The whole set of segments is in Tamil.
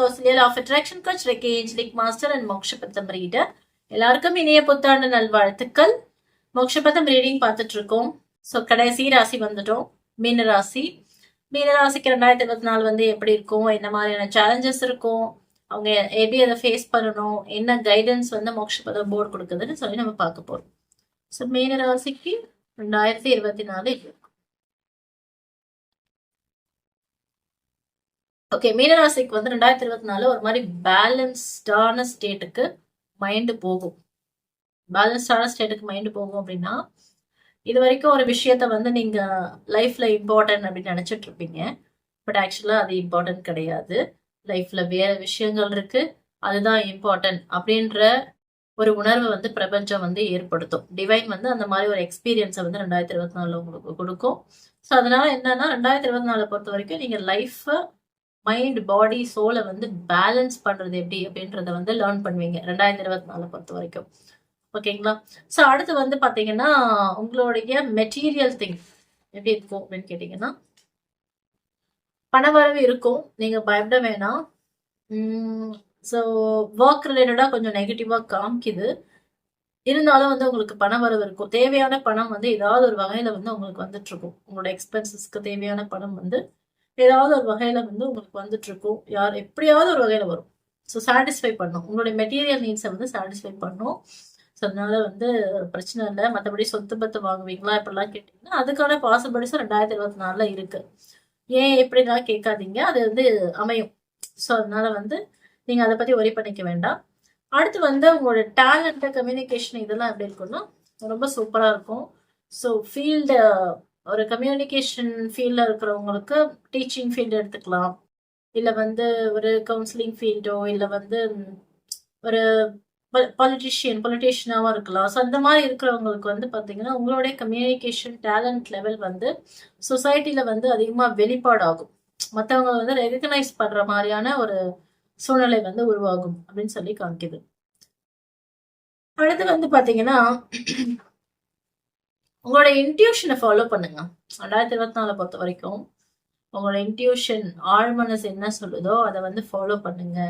Kausalya of attraction coach reiki angelic master and மோக்ஷபத்தம் reader எல்லாருக்கும் இனிய புத்தாண்டு நல்வாழ்த்துக்கள் மோக்ஷபத்தம் ரீடிங் பார்த்துட்டு இருக்கோம் ஸோ கடைசி ராசி வந்துட்டோம் மீன ராசி மீன ராசிக்கு ரெண்டாயிரத்தி இருபத்தி நாலு வந்து எப்படி இருக்கும் என்ன மாதிரியான சேலஞ்சஸ் இருக்கும் அவங்க எப்படி அதை ஃபேஸ் பண்ணணும் என்ன கைடன்ஸ் வந்து மோக்ஷபதம் போர்டு கொடுக்குதுன்னு சொல்லி நம்ம பார்க்க போகிறோம் ஸோ மீன ராசிக்கு ரெண்டாயிரத்தி இருபத்தி நாலு இது ஓகே மீனராசிக்கு வந்து ரெண்டாயிரத்தி இருபத்தி நாலு ஒரு மாதிரி பேலன்ஸ்டான ஸ்டேட்டுக்கு மைண்டு போகும். பேலன்ஸ்டான ஸ்டேட்டுக்கு மைண்டு போகும் அப்படின்னா இது வரைக்கும் ஒரு விஷயத்த வந்து நீங்க லைஃப்ல இம்பார்ட்டன்ட் அப்படின்னு நினைச்சிட்டு இருப்பீங்க. பட் ஆக்சுவலா அது இம்பார்ட்டன்ட் கிடையாது. லைஃப்ல வேற விஷயங்கள் இருக்கு. அதுதான் இம்பார்ட்டன்ட் அப்படின்ற ஒரு உணர்வை வந்து பிரபஞ்சம் வந்து ஏற்படுத்தும். டிவைன் வந்து அந்த மாதிரி ஒரு எக்ஸ்பீரியன்ஸை வந்து ரெண்டாயிரத்தி இருபத்தி நாலுல உங்களுக்கு கொடுக்கும். ஸோ அதனால என்னன்னா ரெண்டாயிரத்தி இருபத்தி நாலு பொறுத்த வரைக்கும் நீங்க லைஃப்பை மைண்ட் பாடி சோலை வந்து பேலன்ஸ் பண்றது எப்படி? அப்படின்றத வந்து லேர்ன் பண்ணுவீங்க. ரெண்டாயிரத்தி இருபத்தி நாலு பொறுத்த வரைக்கும். ஓகேங்களா ஸோ அடுத்து வந்து பாத்தீங்கன்னா உங்களுடைய மெட்டீரியல் திங் எப்படி இருக்கும் அப்படின்னு கேட்டீங்கன்னா பணவரவு இருக்கும். நீங்க பயப்பட வேணாம். ஸோ ஒர்க் ரிலேட்டடாக கொஞ்சம் நெகட்டிவாக காமிக்குது. இருந்தாலும் வந்து உங்களுக்கு பண வரவு இருக்கும். தேவையான பணம் வந்து ஏதாவது ஒரு வகையில் வந்து உங்களுக்கு வந்துட்டு இருக்கும். உங்களோட எக்ஸ்பென்சஸ்க்கு தேவையான பணம் வந்து ஏதாவது ஒரு வகையில வந்து உங்களுக்கு வந்துட்டு இருக்கும் யார் எப்படியாவது ஒரு வகையில வரும். ஸோ சாட்டிஸ்ஃபை பண்ணும். உங்களுடைய மெட்டீரியல் நீட்ஸை வந்து சாட்டிஸ்ஃபை பண்ணும். ஸோ அதனால வந்து பிரச்சனை இல்லை. மற்றபடி சொத்து பத்து வாங்குவீங்களா? இப்படிலாம் கேட்டிங்கன்னா அதுக்கான பாசிபிலிட்டிஸும் ரெண்டாயிரத்தி இருபத்தி நாலில் இருக்கு. ஏன் எப்படிலாம் கேட்காதீங்க? அது வந்து அமையும். ஸோ அதனால வந்து நீங்கள் அதை பற்றி ஒரி பண்ணிக்க வேண்டாம். அடுத்து வந்து உங்களோட டேலண்ட்டு கம்யூனிகேஷன் இதெல்லாம் எப்படி இருக்கும்னா ரொம்ப சூப்பராக இருக்கும். ஸோ ஃபீல்டு ஒரு கம்யூனிகேஷன் ஃபீல்டில் இருக்கிறவங்களுக்கு டீச்சிங் ஃபீல்டு எடுத்துக்கலாம். இல்லை வந்து ஒரு கவுன்சிலிங் ஃபீல்டோ இல்லை வந்து ஒரு பொலிட்டிஷியன் பொலிட்டிஷியனாகவும் இருக்கலாம். ஸோ அந்த மாதிரி இருக்கிறவங்களுக்கு வந்து பார்த்தீங்கன்னா உங்களுடைய கம்யூனிகேஷன் டேலண்ட் லெவல் வந்து சொசைட்டியில் வந்து அதிகமாக வெளிப்பாடாகும். மற்றவங்க வந்து ரெகக்னைஸ் பண்ணுற மாதிரியான ஒரு சூழ்நிலை வந்து உருவாகும் அப்படின்னு சொல்லி காமிக்குது. அடுத்து வந்து பார்த்தீங்கன்னா உங்களோட இன்ட்யூஷனை ஃபாலோ பண்ணுங்க. ரெண்டாயிரத்தி இருபத்தி நாலு பொறுத்த வரைக்கும் உங்களோட இன்ட்யூஷன் ஆழ்மனசு என்ன சொல்லுதோ அதை வந்து ஃபாலோ பண்ணுங்க.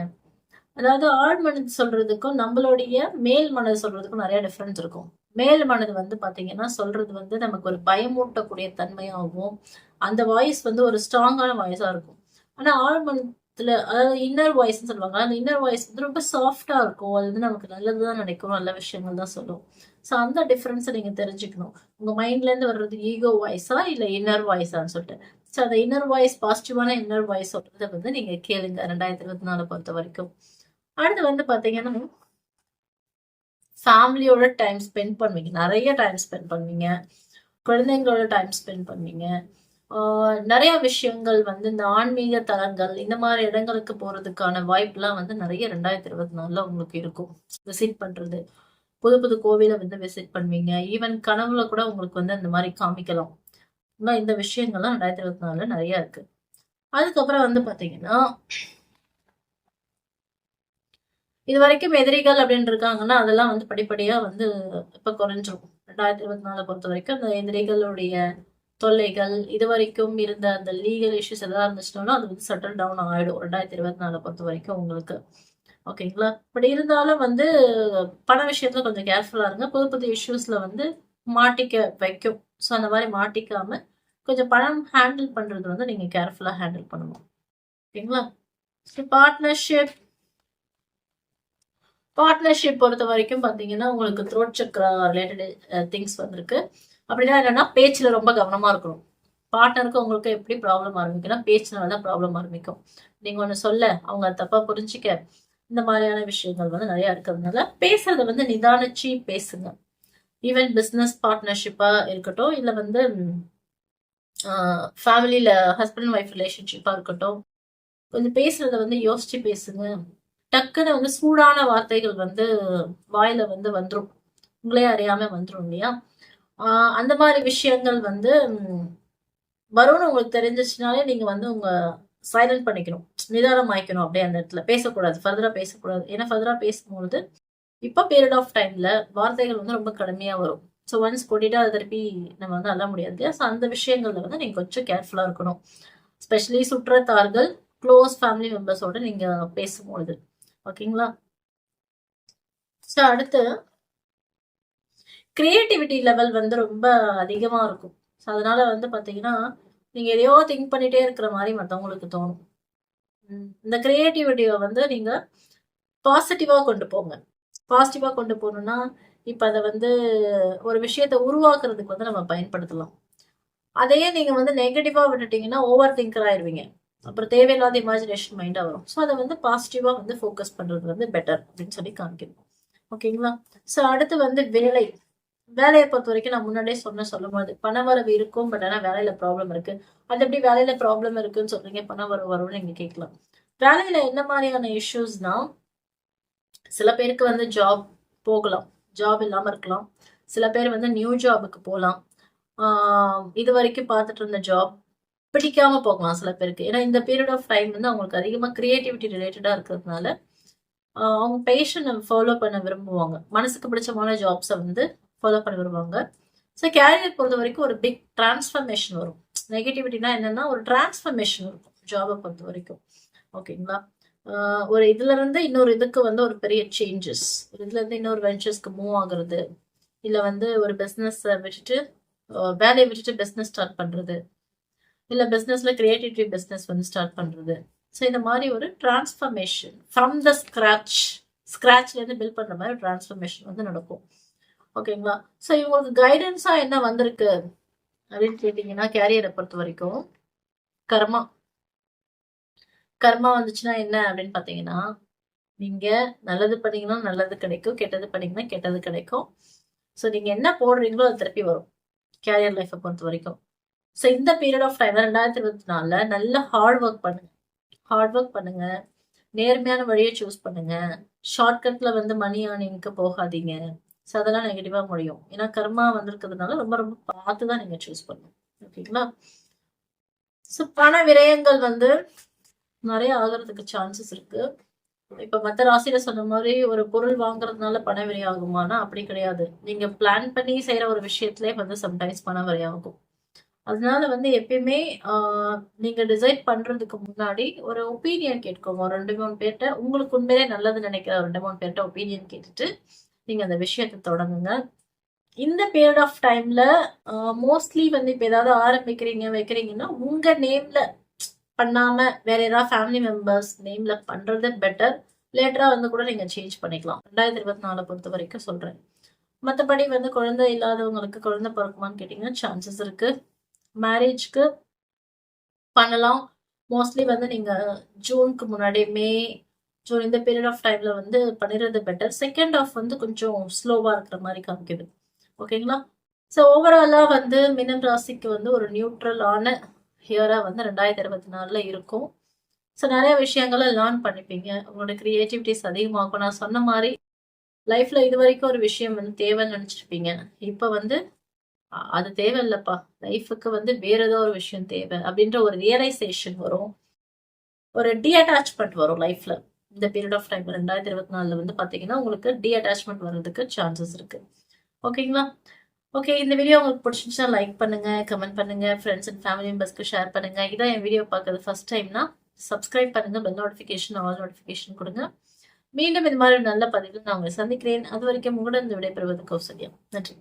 அதாவது ஆழ் மனது சொல்றதுக்கும் நம்மளுடைய மேல் மனது சொல்றதுக்கும் நிறைய டிஃப்ரென்ஸ் இருக்கும். மேல் மனது வந்து பாத்தீங்கன்னா சொல்றது வந்து நமக்கு ஒரு பயமூட்டக்கூடிய தன்மையாகவும் அந்த வாய்ஸ் வந்து ஒரு ஸ்ட்ராங்கான வாய்ஸா இருக்கும். ஆனா ஆழ் மனத்துல அதாவது இன்னர் வாய்ஸ்ன்னு சொல்லுவாங்க. அந்த இன்னர் வாய்ஸ் வந்து ரொம்ப சாஃப்டா இருக்கும். அது வந்து நமக்கு நல்லதுதான் நினைக்கும். நல்ல விஷயங்கள் தான் சொல்லும். ஸோ அந்த டிஃப்ரென்ஸை நீங்கள் தெரிஞ்சுக்கணும். உங்கள் மைண்ட்லேருந்து வர்றது ஈகோ வாய்ஸா இல்லை இன்னர் வாய்ஸான்னு சொல்லிட்டு. ஸோ அந்த இன்னர் வாய்ஸ் பாசிட்டிவான இன்னர் வாய்ஸ் சொல்கிறத வந்து நீங்கள் கேளுங்க ரெண்டாயிரத்தி இருபத்தி நாலு பொறுத்த வரைக்கும். அடுத்து வந்து பார்த்தீங்கன்னா ஃபேமிலியோட டைம் ஸ்பெண்ட் பண்ணுவீங்க. நிறைய டைம் ஸ்பெண்ட் பண்ணுவீங்க. குழந்தைங்களோட டைம் ஸ்பெண்ட் பண்ணுவீங்க. நிறைய விஷயங்கள் வந்து இந்த ஆன்மீக தலங்கள் இந்த மாதிரி இடங்களுக்கு போறதுக்கான வாய்ப்புலாம் வந்து நிறைய ரெண்டாயிரத்தி இருபத்தி நாலுல உங்களுக்கு இருக்கும். விசிட் பண்றது. புது புது கோவிலை வந்து விசிட் பண்ணுவீங்க. ஈவன் கனவுல கூட உங்களுக்கு வந்து அந்த மாதிரி காமிக்கலாம். இந்த விஷயங்கள்லாம் ரெண்டாயிரத்தி இருபத்தி நாலுல நிறைய இருக்கு. அதுக்கப்புறம் வந்து பாத்தீங்கன்னா இது வரைக்கும் எதிரிகள் அப்படின்னு இருக்காங்கன்னா அதெல்லாம் வந்து படிப்படியா வந்து இப்ப குறைஞ்சிரும். ரெண்டாயிரத்தி இருபத்தி நாலு பொறுத்த வரைக்கும் அந்த எதிரிகளுடைய தொல்லைகள் இது வரைக்கும் இருந்த அந்த லீகல் இஷ்யூஸ் எதாவது இருந்துச்சுனாலும் அது வந்து செட்டில் டவுன் ஆயிடும். ரெண்டாயிரத்தி இருபத்தி நாலு பொறுத்த வரைக்கும் உங்களுக்கு. ஓகேங்களா? பட் இருந்தாலும் வந்து பண விஷயத்துல கொஞ்சம் கேர்ஃபுல்லா இருங்க. புது புது இஷ்யூஸ்ல வந்து மாட்டிக்க வைக்கும். ஸோ அந்த மாதிரி மாட்டிக்காம கொஞ்சம் பணம் ஹேண்டில் பண்றது வந்து நீங்க கேர்ஃபுல்லா ஹேண்டில் பண்ணணும். ஓகேங்களா? பார்ட்னர்ஷிப் பார்ட்னர்ஷிப் பொறுத்த வரைக்கும் பார்த்தீங்கன்னா உங்களுக்கு த்ரோட் சக்ரா ரிலேட்டட் திங்ஸ் வந்திருக்கு. அப்படின்னா என்னன்னா பேச்சில் ரொம்ப கவனமாக இருக்கணும். பார்ட்னருக்கு உங்களுக்கு எப்படி ப்ராப்ளம் ஆரம்பிக்கும்னா பேச்சினால தான் ப்ராப்ளம் ஆரம்பிக்கும். நீங்கள் ஒன்று சொல்ல அவங்க தப்பாக புரிஞ்சிக்க இந்த மாதிரியான விஷயங்கள் வந்து நிறைய இருக்கிறதுனால பேசுறத வந்து நிதானிச்சு பேசுங்க. ஈவன் பிஸ்னஸ் பார்ட்னர்ஷிப்பா இருக்கட்டும் இல்லை வந்து ஃபேமிலியில ஹஸ்பண்ட் ஒய்ஃப் ரிலேஷன்ஷிப்பா இருக்கட்டும் கொஞ்சம் பேசுறத வந்து யோசிச்சு பேசுங்க. டக்குன்னு வந்து சூடான வார்த்தைகள் வந்து வாயில வந்து வந்துடும் உங்களே அறியாம வந்துடும் இல்லையா? அந்த மாதிரி விஷயங்கள் வந்து வரும்னு உங்களுக்கு தெரிஞ்சிச்சுனாலே நீங்க வந்து உங்க சைலண்ட் பண்ணிக்கணும். நிதானம் ஆயிக்கணும் அப்படியே அந்த இடத்துல. பேசக்கூடாது ஃபர்தரா பேசக்கூடாது. ஏன்னா ஃபர்தராக பேசும்பொழுது இப்போ பீரியட் ஆஃப் டைமில் வார்த்தைகள் வந்து ரொம்ப கடுமையாக வரும். ஸோ ஒன்ஸ் கொட்டிட்டு அதை திருப்பி நம்ம வந்து அல்ல முடியாது ஸோ அந்த விஷயங்களில் வந்து நீங்கள் கொஞ்சம் கேர்ஃபுல்லாக இருக்கணும். ஸ்பெஷலி சுற்றத்தார்கள் க்ளோஸ் ஃபேமிலி மெம்பர்ஸோட நீங்கள் பேசும்பொழுது. ஓகேங்களா? ஸோ அடுத்து கிரியேட்டிவிட்டி லெவல் வந்து ரொம்ப அதிகமாக இருக்கும். ஸோ அதனால் வந்து பார்த்தீங்கன்னா நீங்கள் எதையோ திங்க் பண்ணிகிட்டே இருக்கிற மாதிரி மற்றவங்களுக்கு தோணும். இந்த கிரியேட்டிவிட்டியை வந்து நீங்கள் பாசிட்டிவாக கொண்டு போங்க. பாசிட்டிவாக கொண்டு போகணுன்னா இப்போ அதை வந்து ஒரு விஷயத்த உருவாக்குறதுக்கு வந்து நம்ம பயன்படுத்தலாம். அதையே நீங்கள் வந்து நெகட்டிவாக விட்டுட்டீங்கன்னா ஓவர் திங்கர் ஆயிடுவீங்க அப்புறம் தேவையில்லாத இமேஜினேஷன் மைண்டாக வரும். ஸோ அதை வந்து பாசிட்டிவாக வந்து ஃபோக்கஸ் பண்ணுறது வந்து பெட்டர் அப்படின்னு சொல்லி காமிக்கணும். ஓகேங்களா ஸோ அடுத்து வந்து வேலை. வேலையை பொறுத்த வரைக்கும் நான் முன்னாடியே சொன்ன சொல்லும் போது பணவரவு இருக்கும் பட் ஆனால் வேலையில ப்ராப்ளம் இருக்கு. அது எப்படி வேலையில ப்ராப்ளம் இருக்குன்னு சொல்றீங்க? பணவரவு வரும்னு நீங்க கேட்கலாம். வேலையில என்ன மாதிரியான இஷ்யூஸ்னா சில பேருக்கு வந்து ஜாப் போகலாம். ஜாப் இல்லாம இருக்கலாம். சில பேர் வந்து நியூ ஜாபுக்கு போகலாம். இது வரைக்கும் பார்த்துட்டு இருந்த ஜாப் பிடிக்காம போகலாம் சில பேருக்கு. ஏன்னா இந்த பீரியட் ஆஃப் டைம் வந்து அவங்களுக்கு அதிகமாக கிரியேட்டிவிட்டி ரிலேட்டடாக இருக்கிறதுனால அவங்க பேஷனை ஃபாலோ பண்ண விரும்புவாங்க. மனசுக்கு பிடிச்சமான ஜாப்ஸை வந்து ஃபாலோ பண்ணி வருவாங்க ஸோ கேரியர் பொறுத்த வரைக்கும் ஒரு பிக் டிரான்ஸ்ஃபர்மேஷன் வரும். நெகட்டிவிட்டினா என்னன்னா ஒரு டிரான்ஸ்ஃபர்மேஷன் இருக்கும் ஜாபை பொறுத்த வரைக்கும். ஓகேங்களா ஒரு இதுல இருந்து இன்னொரு இதுக்கு வந்து ஒரு பெரிய சேஞ்சஸ் ஒரு இதுல இருந்து இன்னொரு வெஞ்சர்ஸ்க்கு மூவ் ஆகுறது. இல்ல வந்து ஒரு பிஸ்னஸ் விட்டுட்டு வேலையை விட்டுட்டு பிஸ்னஸ் ஸ்டார்ட் பண்றது. இல்ல பிஸ்னஸ்ல கிரியேட்டிவிட்டி பிஸ்னஸ் வந்து ஸ்டார்ட் பண்றது. ஸோ இந்த மாதிரி ஒரு டிரான்ஸ்ஃபர்மேஷன் ஃப்ரம் த ஸ்க்ராச் ஸ்க்ராச்லேருந்து பில்ட் பண்ணுற மாதிரி டிரான்ஸ்ஃபர்மேஷன் வந்து நடக்கும். ஓகேங்களா? ஸோ இவங்களுக்கு கைடன்ஸாக என்ன வந்திருக்கு? அப்படின்னு கேட்டிங்கன்னா கேரியரை பொறுத்த வரைக்கும் கர்மா. கர்மா வந்துச்சுன்னா என்ன அப்படின்னு பார்த்தீங்கன்னா நீங்கள் நல்லது பண்ணீங்கன்னா நல்லது கிடைக்கும் கெட்டது பண்ணீங்கன்னா கெட்டது கிடைக்கும். ஸோ நீங்கள் என்ன போடுறீங்களோ அது திருப்பி வரும் கேரியர் லைஃப்பை பொறுத்த வரைக்கும். ஸோ இந்த பீரியட் ஆஃப் டைம் ரெண்டாயிரத்தி இருபத்தி நாலில் நல்ல ஹார்ட் ஒர்க் பண்ணுங்க. ஹார்ட் ஒர்க் பண்ணுங்க. நேர்மையான வழியை சூஸ் பண்ணுங்க. ஷார்ட்கட்டில் வந்து மணி ஆனிங்க்கு போகாதீங்க. ஸோ அதெல்லாம் நெகட்டிவாக முடியும். ஏன்னா கர்மா வந்திருக்கிறதுனால ரொம்ப ரொம்ப பார்த்து தான் நீங்கள் சூஸ் பண்ணணும். ஓகேங்களா? ஸோ பண விரயங்கள் வந்து நிறைய ஆகிறதுக்கு சான்சஸ் இருக்கு. இப்ப மத்த ராசியில சொன்ன மாதிரி ஒரு பொருள் வாங்குறதுனால பண விரயம் ஆகுமானா அப்படி கிடையாது. நீங்க பிளான் பண்ணி செய்யற ஒரு விஷயத்திலே வந்து சம்டைம்ஸ் பண விரயம் ஆகும். அதனால வந்து எப்பயுமே நீங்க டிசைட் பண்றதுக்கு முன்னாடி ஒரு ஒப்பீனியன் கேட்கோங்க ஒரு ரெண்டு மூணு பேர்கிட்ட உங்களுக்கு உண்மையிலே நல்லது நினைக்கிற ரெண்டு மூணு பேர்கிட்ட ஒப்பீனியன் கேட்டுட்டு நீங்கள் அந்த விஷயத்தை தொடங்குங்க. இந்த பீரியட் ஆஃப் டைம்ல மோஸ்ட்லி வந்து இப்போ ஏதாவது ஆரம்பிக்கிறீங்க வைக்கிறீங்கன்னா உங்க நேம்ல பண்ணாம வேற ஏதாவது ஃபேமிலி மெம்பர்ஸ் நேம்ல பண்றது பெட்டர் லேட்டரா வந்து கூட நீங்க சேஞ்ச் பண்ணிக்கலாம். ரெண்டாயிரத்தி இருபத்தி நாலு பொறுத்த வரைக்கும் சொல்றேன். மற்றபடி வந்து குழந்தை இல்லாதவங்களுக்கு குழந்தை பிறக்குமான்னு கேட்டீங்கன்னா சான்சஸ் இருக்கு. மேரேஜ்க்கு பண்ணலாம். மோஸ்ட்லி வந்து நீங்க ஜூனுக்கு முன்னாடி மே ஸோ இந்த பீரியட் ஆஃப் டைமில் வந்து பண்ணிடுறது பெட்டர் செகண்ட் ஆஃப் வந்து கொஞ்சம் ஸ்லோவாக இருக்கிற மாதிரி காமிக்குது. ஓகேங்களா ஸோ ஓவராலாக வந்து மினம் ராசிக்கு வந்து ஒரு நியூட்ரலான இயராக வந்து ரெண்டாயிரத்தி இருபத்தி நாலில் இருக்கும். ஸோ நிறைய விஷயங்களை லேர்ன் பண்ணிப்பீங்க. உங்களோட கிரியேட்டிவிட்டிஸ் அதிகமாகும். நான் சொன்ன மாதிரி லைஃப்பில் இது வரைக்கும் ஒரு விஷயம் வந்து தேவைன்னு நினச்சிருப்பீங்க. இப்போ வந்து அது தேவையில்லப்பா. லைஃபுக்கு வந்து வேற ஏதோ ஒரு விஷயம் தேவை அப்படின்ற ஒரு ரியலைசேஷன் வரும். ஒரு டி அட்டாச்மெண்ட் வரும் லைஃப்பில் இந்த பீரியட் ஆஃப் டைம் ரெண்டாயிரத்தி இருபத்தி நாலுல வந்து பாத்தீங்கன்னா உங்களுக்கு டி அட்டாச்மெண்ட் வர்றதுக்கு சான்சஸ் இருக்கு. ஓகேங்களா ஓகே இந்த வீடியோ உங்களுக்கு பிடிச்சிருந்துச்சா லைக் பண்ணுங்க கமெண்ட் பண்ணுங்க ஃப்ரெண்ட்ஸ் அண்ட் ஃபேமிலி மெம்பர்ஸ்க்கு ஷேர் பண்ணுங்க. இதான் என் வீடியோ பார்க்கறது ஃபர்ஸ்ட் டைம்னா சப்ஸ்கிரைப் பண்ணுங்க பெல் நோட்டிஃபிகேஷன் ஆல் நோட்டிஃபிகேஷன் கொடுங்க. மீண்டும் இந்த மாதிரி நல்ல பதிவில் நான் உங்களை சந்திக்கிறேன். அது வரைக்கும் உங்களுடன் விடைபெறுவது கௌசல்யம் நன்றி.